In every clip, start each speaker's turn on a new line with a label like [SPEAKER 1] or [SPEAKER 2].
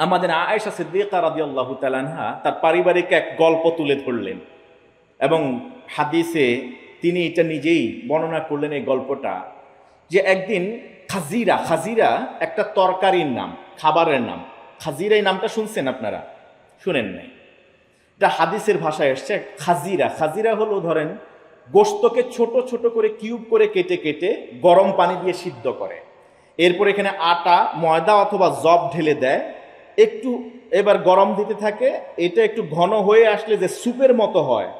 [SPEAKER 1] আমাদের আয়েশা সিদ্দিকা রাদিয়াল্লাহু তাআলাহা তার পারিবারিক এক গল্প তুলে ধরলেন। এবং হাদিসে তিনি এটা নিজেই বর্ণনা করলেন এই গল্পটা যে একদিন খাজিরা খাজিরা একটা তরকারির নাম, খাবারের নাম। খাজিরা এই নামটা শুনছেন আপনারা? শুনেন নাই। এটা হাদিসের ভাষায় এসছে, খাজিরা। খাজিরা হলো ধরেন গোস্তকে ছোট ছোট করে কিউব করে কেটে কেটে গরম পানি দিয়ে সিদ্ধ করে। এরপর এখানে আটা, ময়দা অথবা জব ঢেলে দেয়। একটু এবার গরম দিতে থাকে, এটা একটু ঘন হয়ে আসলে যে স্যুপের মতো হয়।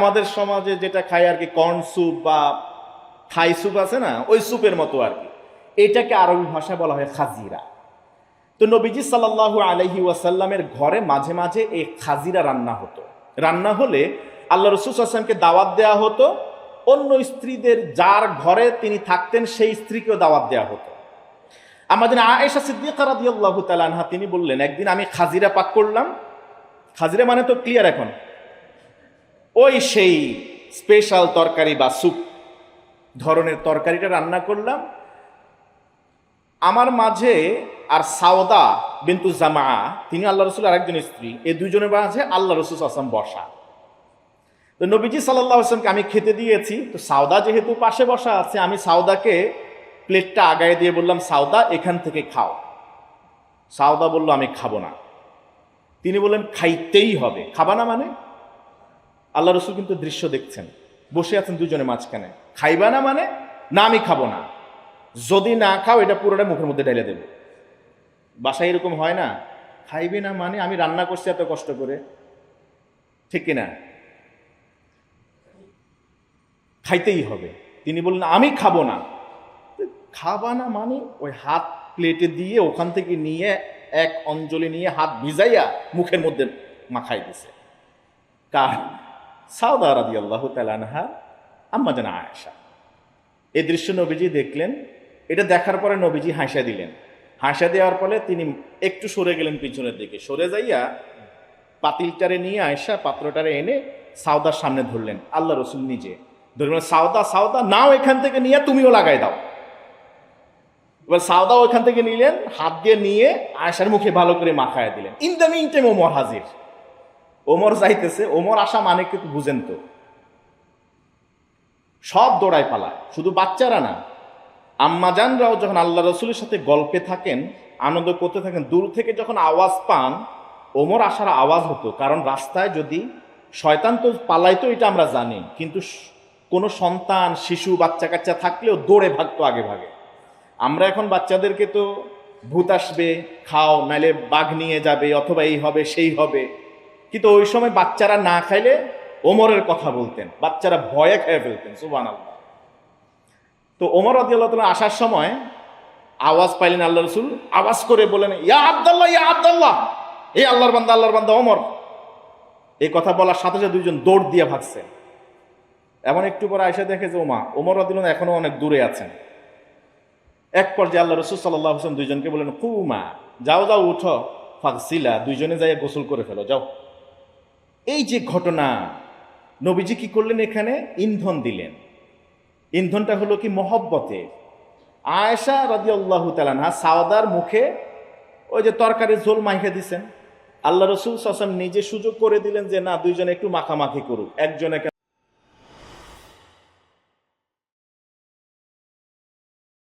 [SPEAKER 1] আমাদের সমাজে যেটা খাই আর কি কর্ন স্যুপ বা থাই স্যুপ আছে না, ওই স্যুপের মতো আর কি। এটাকে আরবি ভাষায় বলা হয় খাজিরা। তো নবীজি সাল্লাহ আলহি ওয়াসাল্লামের ঘরে মাঝে মাঝে এই খাজিরা রান্না হতো। রান্না হলে আল্লাহ রসুল আসলামকে দাওয়াত দেওয়া হতো, অন্য স্ত্রীদের যার ঘরে তিনি থাকতেন সেই স্ত্রীকেও দাওয়াত দেওয়া হতো। আমাদের আয়েশা সিদ্দিকা রাদিয়াল্লাহু তাআলা আনহা, তিনি বললেন, একদিন আমি খাজিরা পাক করলাম। খাজিরা মানে তো ক্লিয়ার এখন। ওই সেই স্পেশাল তরকারি বা স্যুপ ধরনের তরকারিটা রান্না করলাম। আমার মাঝে আর সাওদা বিন্তু জামা তিনি আল্লাহ রসুল আরেকজন স্ত্রী, এই দুজনের মাঝে আল্লাহ রসুল আসলাম বসা। তো নবীজি সাল্লাহ আসলামকে আমি খেতে দিয়েছি। তো সাউদা যেহেতু পাশে বসা আছে, আমি সাউদাকে প্লেটটা আগায় দিয়ে বললাম সাউদা এখান থেকে খাও। সাউদা বলল, আমি খাব না। তিনি বললেন, খাইতেই হবে। খাবা না মানে? আল্লাহ রসুল কিন্তু দৃশ্য দেখছেন। বসে আছেন দুজনে মাঝখানে। খাইবা না মানে? না, আমি খাব না। যদি না খাও, এটা পুরোটা মুখের মধ্যে ঢেলে দেবে। বাসায় এরকম হয় না? খাইবে না মানে? আমি রান্না করছি এত কষ্ট করে। ঠিক কিনা? খাইতেই হবে। তিনি বললেন, আমি খাব না। খাবা না মানে ওই হাত প্লেটে দিয়ে ওখান থেকে নিয়ে এক অঞ্জলি নিয়ে হাত ভিজাইয়া মুখের মধ্যে মাখাই দিছে। কার? সাউদা রাদি আল্লাহ তালানহা আম্মা জানা আয়েশা। এই দৃশ্য নবীজি দেখলেন, এটা দেখার পরে নবীজি হাসা দিলেন। হাসা দেওয়ার ফলে তিনি একটু সরে গেলেন পিছনের দিকে। সরে যাইয়া পাতিলটারে নিয়ে আয়সা পাত্রটারে এনে সাউদার সামনে ধরলেন। আল্লাহ রসুল নিজে। ধরলেন সাউদা সাউদা নাও এখান থেকে নিয়ে তুমিও লাগাই দাও। এবার সাউদা ওখান থেকে নিলেন, হাত দিয়ে নিয়ে আয়সার মুখে ভালো করে মাখায় দিলেন। In the mean time Omar হাজির। ওমর যাইতেছে, ওমর আসা মানে কিন্তু বুঝেন তো। সব দৌড়ায় পালা শুধু বাচ্চারা না। আম্মাজানরাও যখন আল্লাহ রসুলের সাথে গল্পে থাকেন, আনন্দ করতে থাকেন, দূর থেকে যখন আওয়াজ পান, ওমর আসার আওয়াজ হতো। কারণ রাস্তায় যদি শয়তান তো পালাইতো, এটা আমরা জানি। কিন্তু কোনো সন্তান, শিশু বাচ্চা কাচ্চা থাকলেও দৌড়ে ভাগতো আগে ভাগে। আমরা এখন বাচ্চাদেরকে তো ভূত আসবে, খাও নাইলে বাঘ নিয়ে যাবে, অথবা এই হবে, সেই হবে। কিন্তু ওই সময় বাচ্চারা না খাইলে ওমরের কথা বলতেন। বাচ্চারা ভয়ে খেয়ে ফেলতেন সুবান আল্লাহ তো ওমর আদিউল্লাহ তালা আসার সময় আওয়াজ পাইলেন আল্লাহ রসুল, আওয়াজ করে বলেন, ইয়া আবদাল্লাহ ইয়া আবদাল্লাহ, এই আল্লাহর বান্দা আল্লাহর বান্দা ওমর। এই কথা বলার সাথে সাথে দুইজন দৌড় দিয়ে ভাগছে এমন একটু পরে আয়সা দেখে যে, ওমা, ওমর আদিউল্লাহ এখনও অনেক দূরে আছেন। এক পর্যায়ে আল্লাহ রসুল সাল্লাহ হোসেন দুইজনকে বলেন কুমা, যাও যাও, উঠো। ফাঁকসিলা দুইজনে যাই গোসল করে ফেলো, যাও। এই যে ঘটনা, নবীজি কি করলেন এখানে? ইন্ধন দিলেন। ইন্ধনটা হলো কি? মহব্বতে আয়েশা রাজি আল্লাহ তালানহা সাওদার মুখে ওই যে তরকারি ঝোল মাইখে দিছেন। আল্লাহ রসুল সাসম নিজে সুযোগ করে দিলেন যে, না, দুইজনে একটু মাখামাখি করুক। একজনে